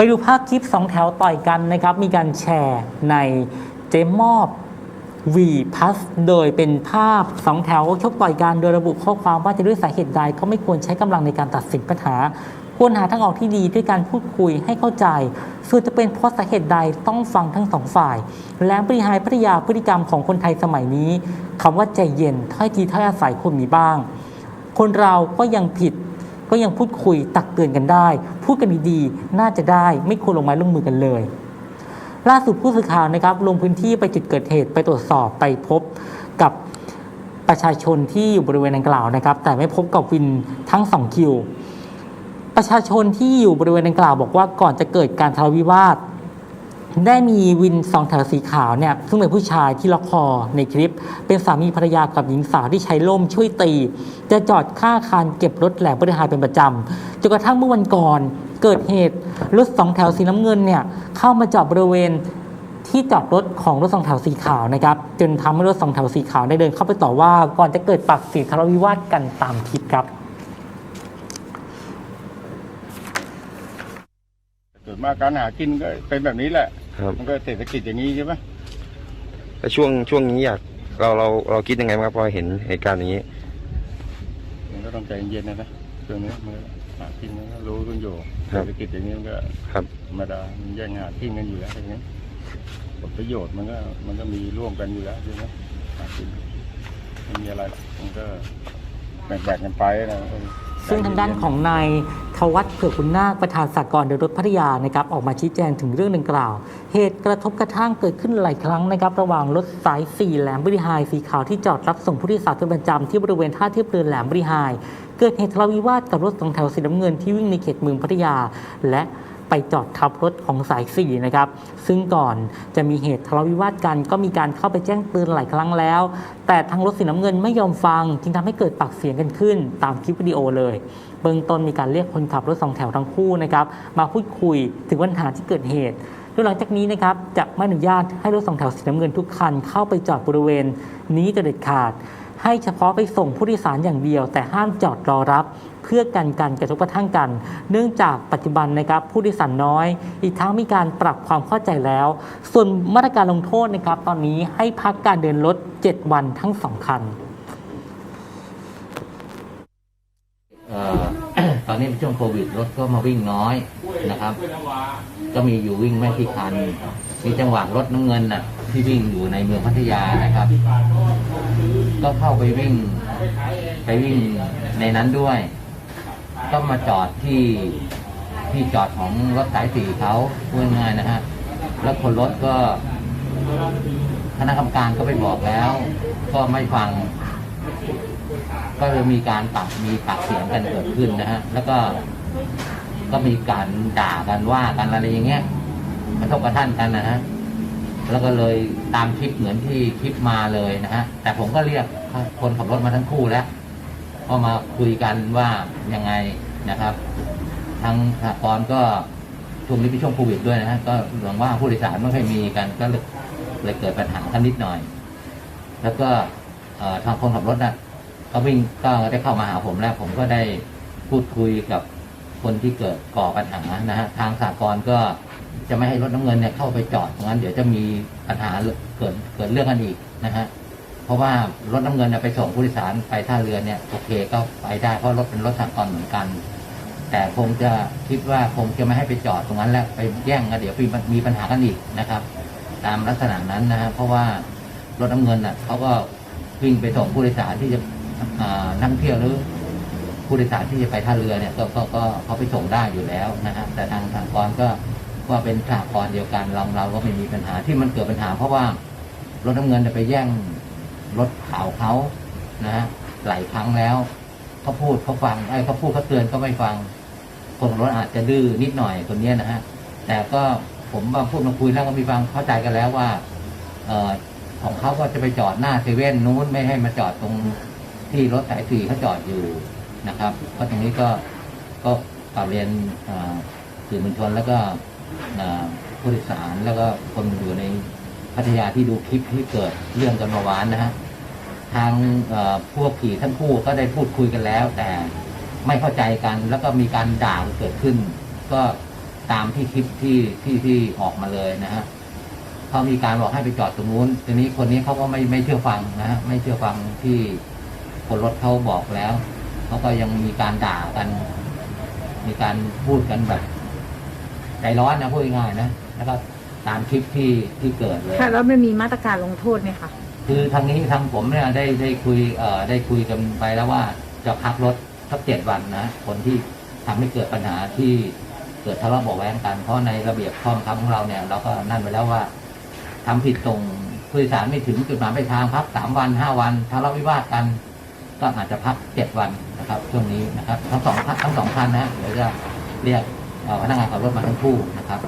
ไปดูภาพคลิปสองแถวต่อยกันนะครับ มีการแชร์ในเจมอบ V Plus โดยเป็นภาพสองแถวชกต่อยกันโดยระบุข้อความว่าจะด้วยสาเหตุใดก็ไม่ควรใช้กำลังในการตัดสินปัญหา ควรหาทางออกที่ดีด้วยการพูดคุยให้เข้าใจ ส่วนจะเป็นเพราะสาเหตุใดต้องฟังทั้งสองฝ่าย และบริหารพัทยาพฤติกรรมของคนไทยสมัยนี้คำว่าใจเย็นถ้อยทีถ้อยอาศัยควรมีบ้าง คนเราก็ยังผิด ก็ยังพูดคุยตักเตือนกันได้ พูดกันดีๆน่าจะได้ไม่ควรลงไม้ลงมือกันเลย ล่าสุดผู้สื่อข่าวนะครับลงพื้นที่ไปจุดเกิดเหตุไปตรวจสอบไปพบกับประชาชนที่อยู่บริเวณดังกล่าวนะครับ แต่ไม่พบกับวินทั้งสองคิวประชาชนที่อยู่บริเวณดังกล่าวบอกว่าก่อนจะเกิดการทะเลาะวิวาท ได้มีวินสองแถวสีขาวเนี่ยซึ่งเป็นผู้ชายที่ล็อกคอในคลิป เป็นสามีภรรยากับหญิงสาวที่ใช้ล่มช่วยตี จะจอดข้าคารเก็บรถแหลกบริหารเป็นประจำจนกระทั่งเมื่อวันก่อนเกิดเหตุรถสองแถวสีน้ำเงินเนี่ยเข้ามาจอดบริเวณที่จอดรถของรถสองแถวสีขาวนะครับจนทำให้รถสองแถวสีขาวได้เดินเข้าไปต่อว่าก่อนจะเกิดปากเสียงทะเลาะวิวาทกันตามคลิปครับส่วนมากการหากินก็เป็นแบบนี้แหละ ครับมันก็เศรษฐกิจอย่างนี้ใช่ไหมแล้วช่วงช่วงนี้อยากเราเราเราคิดยังไงบ้างครับพอเห็นเหตุการณ์อย่างนี้ มันก็ต้องใจเย็นๆนะนะช่วงนี้มันก็หากินมันก็รู้กันอยู่ครัเศบรษฐกิจอย่างนี้มันก็ครับ ธรรมดามันแย่งหากินกันอยู่แล้วอย่างนี้ผลประโยชน์มันก็มันก็มีร่วมกันอยู่แล้วใช่ไหมหากินไม่มีอะไรหรอกมันก็แบ่งๆกันไปนะซึ่งทางด้านของนาย ทวัฒน์เผือกคุณนาคประธานสากลเดินรถพัทยานะครับออกมาชี้แจงถึงเรื่องดังกล่าว เหตุกระทบกระทั่งเกิดขึ้นหลายครั้งนะครับระหว่างรถสายสี่แหลมบริหายสีขาวที่จอดรับส่งผู้โดยสารเป็นประจำที่บริเวณท่าเทียบเรือแหลมบริหาย เกิดเหตุทะเลาะวิวาทกับรถสองแถวสีน้ำเงินที่วิ่งในเขตเมืองพัทยา และ ไปจอดทับรถของสายสี่นะครับซึ่งก่อนจะมีเหตุทะเลาะวิวาทกัน ก็มีการเข้าไปแจ้งเตือนหลายครั้งแล้ว แต่ทางรถสีน้ำเงินไม่ยอมฟัง จึงทำให้เกิดปากเสียงกันขึ้น ตามคลิปวิดีโอเลยเบื้องต้นมีการเรียกคนขับรถสองแถวทั้งคู่นะครับมาพูดคุยถึงปัญหาที่เกิดเหตุโดยหลังจากนี้นะครับจะไม่อนุญาตให้รถสองแถวสีน้ำเงินทุกคันเข้าไปจอดบริเวณนี้จะเด็ดขาด ให้เฉพาะไปส่งผู้โดยสารอย่างเดียว แต่ห้ามจอดรอรับ เพื่อกันการกระทบกระทั่งกัน เนื่องจากปัจจุบันนะครับผู้โดยสารน้อย อีกทั้งมีการปรับความเข้าใจแล้ว ส่วนมาตรการลงโทษนะครับ ตอนนี้ให้พักการเดินรถ 7 วันทั้งสองคัน เอ่อ ตอ นี้เป็นช่วงโควิดรถก็มาวิ่งน้อยนะครับ ก็มีอยู่วิ่งไม่กี่คัน มีจังหวะรถน้ำเงินน่ะที่วิ่งอยู่ในเมืองพัทยานะครับ ก็เข้าไปวิ่ง ไปวิ่งในนั้นด้วย ก็มาจอดที่ที่จอดของรถสายสีเขาพูดง่ายๆนะฮะแล้วคนรถก็คณะกรรมการก็ไปบอกแล้ว ก็ไม่ฟัง ก็เลยมีการปากมีปากเสียงกันเกิดขึ้นนะฮะแล้วก็ก็มีการด่ากันว่ากันอะไรอย่างเงี้ยกระทบกระทั่งกันนะฮะแล้วก็เลยตามคลิปเหมือนที่คลิปมาเลยนะฮะแต่ผมก็เรียกคนขับรถมาทั้งคู่แล้วก็มาคุยกันว่ายังไงนะครับ ทางสหกรก็ช่วงนี้เป็นช่วงโควิดด้วยนะฮะก็หวังว่าผู้โดยสารไม่ค่อยมีกันก็เลยเกิดปัญหากันนิดหน่อย แล้วก็ทางคนขับรถนะ ก็วิ่งก็ได้เข้ามาหาผมแล้ว ผมก็ได้พูดคุยกับคนที่เกิดก่อปัญหานะฮะทางสากลก็จะไม่ให้รถน้ำเงินเนี่ยเข้าไปจอดตรงนั้น เดี๋ยวจะมีปัญหาเกิดเกิดเรื่องกันอีกนะฮะเพราะว่ารถน้ำเงินเนี่ยไปส่งผู้โดยสารไปท่าเรือเนี่ยโอเคก็ไปได้เพราะรถเป็นรถสากลเหมือนกัน แต่คงจะคิดว่าคงจะไม่ให้ไปจอดตรงนั้นแล้วไปแย่งกันเดี๋ยวมีมีปัญหากันอีกนะครับ ตามลักษณะนั้นนะฮะเพราะว่ารถน้ำเงินน่ะเขาก็วิ่งไปส่งผู้โดยสารที่จะ นั่งเที่ยวหรือผู้โดยสารที่จะไปท่าเรือเนี่ยก็ก็ก็เขาไปส่งได้อยู่แล้วนะฮะแต่ทางทางกรก็ก็เป็นสหกรเดียวกันเราเราก็ไม่มีปัญหาที่มันเกิดปัญหา เพราะว่ารถน้ำเงินจะไปแย่งรถขาวเขานะฮะหลายครั้งแล้วเขาพูดเขาฟังไอ้เขาพูดเขาเตือนก็ไม่ฟังคนรถอาจจะดื้อนิดหน่อยคนเนี้ยนะฮะแต่ก็ผมมาพูดมาคุยแล้วก็มีความเข้าใจกันแล้วว่า เออของเขาก็จะไปจอดหน้าเซเว่นนู้นไม่ให้มาจอดตรง ที่รถสายสี่เขาจอดอยู่นะครับก็ตรงนี้ก็ก็กลับเรียนสื่อมวลชนแล้วก็ผู้โดยสารแล้วก็คนอยู่ในพัทยาที่ดูคลิปที่เกิดเรื่องกันเมื่อวานนะฮะทางพวกขี่ทั้งคู่ก็ได้พูดคุยกันแล้ว แต่ไม่เข้าใจกันแล้วก็มีการด่าเกิดขึ้น ก็ตามที่คลิปที่ที่ที่ออกมาเลยนะฮะเขามีการบอกให้ไปจอดตรงนู้นทีนี้คนนี้เขาก็ไม่ไม่เชื่อฟังนะฮะไม่เชื่อฟังที่ คนรถเขาบอกแล้วเขาก็ยังมีการด่ากัน มีการพูดกันแบบใจร้อนนะพูดง่ายๆนะแล้วก็ตามคลิปที่ที่เกิดเลยค่ะแล้วมันมีมาตรการลงโทษไหมคะคือทางนี้ทางผมเนี่ยได้ได้คุยเอ่อได้คุยกันไปแล้วว่าจะพักรถสักเจ็ดวันนะคนที่ทำให้เกิดปัญหาที่เกิดทะเลาะเบาะแว้งกันเพราะในระเบียบข้อบังคับของเราเนี่ย เราก็นั่นไปแล้วว่าทำผิดตรงผู้โดยสารไม่ถึงจุดหมายปลายทางพักสามวันห้าวันทะเลาะวิวาทกัน ก็อาจจะพักเจ็ดวันนะครับช่วงนี้นะครับทั้งสองทั้งสองคันนะเดี๋ยวจะเรียกพนักงานขับรถมาทั้งคู่นะครับ